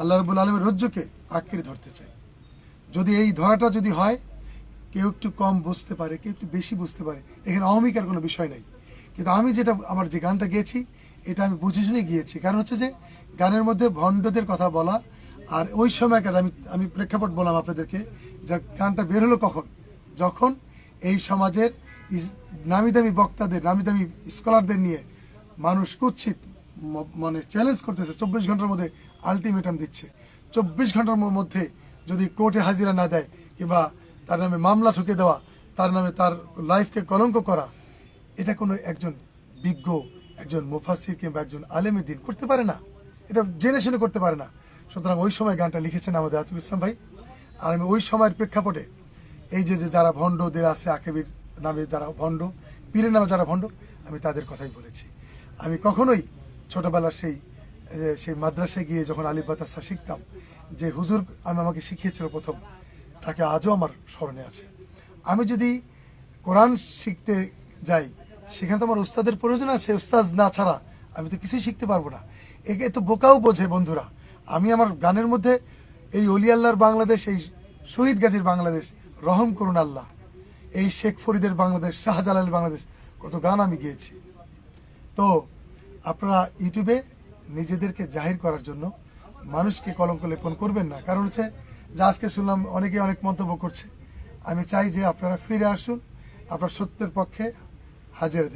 আল্লাহ রবুল আলমের রজ্জুকে আঁকড়ে ধরতে চাই যদি এই ধরাটা যদি হয়, কেউ একটু কম বুঝতে পারে, কেউ একটু বেশি বুঝতে পারে, এখানে অহমিকার কোনো বিষয় নাই। কিন্তু আমি যেটা, আমার যে গানটা গেয়েছি, এটা আমি বুঝে শুনে গিয়েছি। কারণ হচ্ছে যে, গানের মধ্যে ভণ্ডদের কথা বলা, আর ওই সময়কার আমি আমি প্রেক্ষাপট বললাম আপনাদেরকে যে গানটা বের হলো কখন? যখন এই সমাজের নামি দামি বক্তাদের, নামি দামি স্কলারদের নিয়ে মানুষ কুৎসিত মানে চ্যালেঞ্জ করতেছে, চব্বিশ ঘণ্টার মধ্যে আলটিমেটাম দিচ্ছে। চব্বিশ ঘণ্টার মধ্যে যদি কোর্টে হাজিরা না দেয় কিংবা তার নামে মামলা ঠুকে দেওয়া, তার নামে তার লাইফকে কলঙ্ক করা, এটা কোনো একজন বিজ্ঞ, একজন মুফাসির কিংবা একজন আলেমে দিন করতে পারে না। এটা জেনে শুনে করতে পারে না। সুতরাং ওই সময় গানটা লিখেছেন আমাদের আতুল ইসলাম ভাই। আর আমি ওই সময়ের প্রেক্ষাপটে এই যে যে যারা ভণ্ডদের আছে, আকেবির নামে যারা ভণ্ড, পীরের নামে যারা ভণ্ড, আমি তাদের কথাই বলেছি। আমি কখনোই ছোটবেলার সেই সেই মাদ্রাসায় গিয়ে যখন আলিফ বাতাসা শিখতাম, যে হুজুর আমি আমাকে শিখিয়েছিল প্রথম, তাকে আজও আমার স্মরণে আছে। আমি যদি কোরআন শিখতে যাই, সেখানে তো আমার উস্তাদের প্রয়োজন আছে, উস্তাদ না ছাড়া আমি তো কিছুই শিখতে পারব না। একে তো বোকাও বোঝে বন্ধুরা। আমি আমার গানের মধ্যে এই অলি আল্লাহর বাংলাদেশ, এই শহীদ গাজীর বাংলাদেশ, রহম করুন আল্লাহ। এই শেখ ফরিদের বাংলাদেশ, শাহজালালের বাংলাদেশ, কত গান আমি গিয়েছি। তো আপনারা ইউটিউবে নিজেদেরকে জাহির করার জন্য মানুষকে কলঙ্ক লেপন করবেন না। কারণ হচ্ছে, যে আজকে শুনলাম, অনেকে অনেক মন্তব্য করছে। আমি চাই যে আপনারা ফিরে আসুন, আপনার সত্যের পক্ষে হাজির